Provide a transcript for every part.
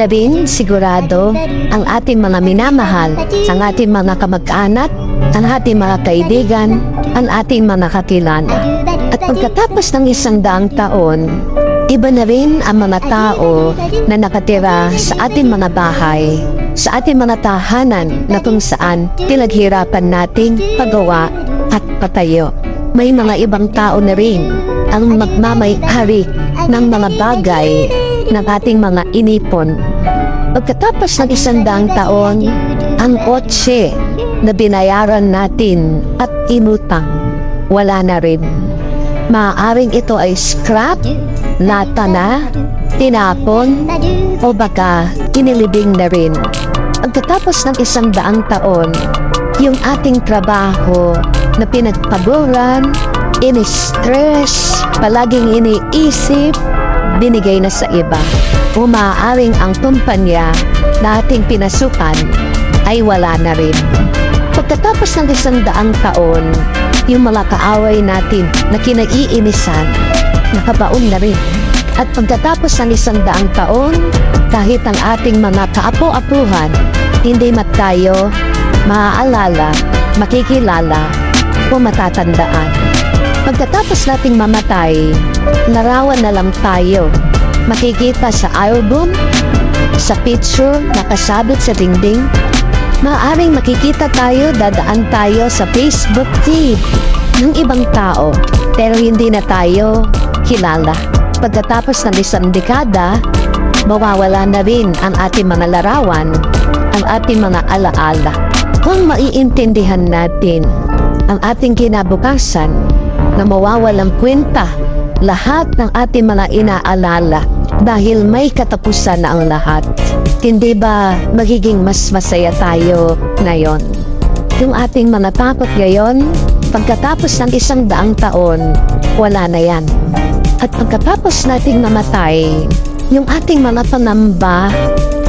na sigurado ang ating mga minamahal, ang ating mga kamag-anak, ang ating mga kaibigan, ang ating mga kakilala. At pagkatapos ng isang daang taon, iba na rin ang mga tao na nakatira sa ating mga bahay, sa ating mga tahanan na kung saan pinaghirapan nating pagawa at patayo. May mga ibang tao na rin ang magmamayari ng mga bagay ng ating mga inipon. Pagkatapos ng isang daang taon, ang kotse na binayaran natin at inutang, wala na rin. Maaaring ito ay scrap, lata na, tinapon, o baka inilibing na rin. Pagkatapos ng isang daang taon, yung ating trabaho na pinagpaguran, in-stress, palaging iniisip, binigay na sa iba. Umaaring ang kumpanya na ating pinasukan ay wala na rin. Pagkatapos ng isang daang taon, yung mga natin na kinaiinisan, nakabaon na rin. At pagkatapos ng isang daang taon, kahit ang ating mga kaapo-apuhan, hindi mat tayo maaalala, makikilala, o matatandaan. Pagkatapos nating mamatay, larawan na lang tayo. Makikita sa album, sa picture nakasabit sa dingding. Maaring makikita tayo, dadaan tayo sa Facebook feed ng ibang tao, pero hindi na tayo kilala. Pagkatapos ng isang dekada, mawawala na rin ang ating mga larawan, ang ating mga alaala. Kung maiintindihan natin ang ating kinabukasan, na mawawalang kwenta lahat ng ating mga inaalala dahil may katapusan na ang lahat. Hindi ba magiging mas masaya tayo ngayon? Yung ating mga takot ngayon, pagkatapos ng isang daang taon, wala na yan. At pagkatapos nating namatay, yung ating mga panamba,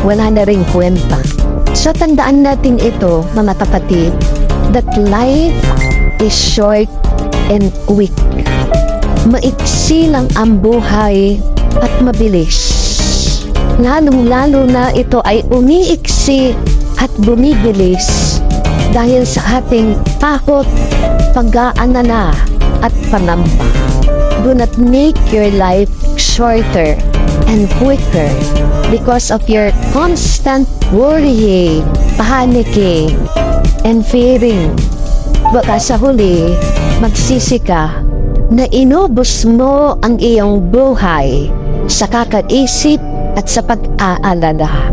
wala na rin kwenta. So tandaan natin ito, mga kapatid, that life is short and weak. Maiksi lang ang buhay at mabilis. Lalong-lalo na ito ay umiiksi at bumibilis dahil sa ating takot, pag-aanana at panamba. Do not make your life shorter and quicker because of your constant worrying, panicking, and fearing. Baka sa huli, magsisi ka na inubos mo ang iyong buhay sa kakaisip at sa pag-aalala.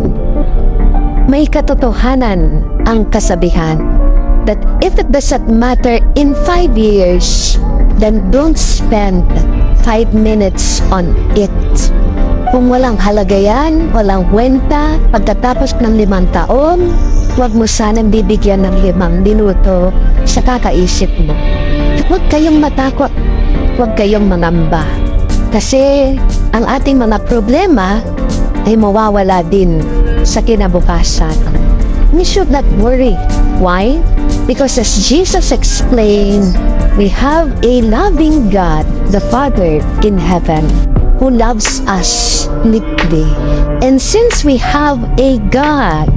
May katotohanan ang kasabihan that if it doesn't matter in five years, then don't spend five minutes on it. Kung walang halaga yan, walang kwenta, pagkatapos ng limang taon, huwag mo sanang bibigyan ng limang minuto sa kakaisip mo. Huwag kayong matakot, huwag kayong mangamba. Kasi ang ating mga problema ay mawawala din sa kinabukasan. We should not worry. Why? Because as Jesus explained, we have a loving God, the Father in heaven, who loves us deeply. And since we have a God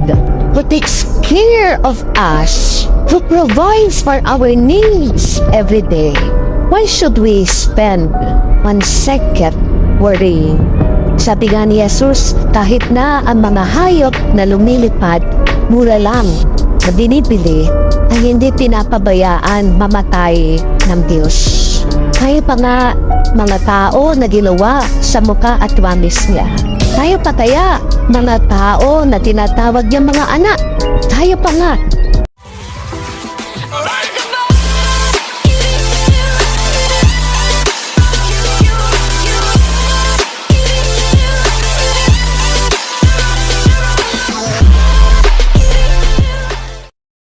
who takes care of us, who provides for our needs every day, why should we spend one second worrying? Sabi nga ni Jesus, kahit na ang mga hayop na lumilipad, mura lang na binibili, ay hindi pinapabayaan mamatay ng Diyos. Tayo pa nga mga tao na ginawa sa muka at wamis niya. Tayo pa kaya mga tao na tinatawag niyang mga anak. Tayo pa nga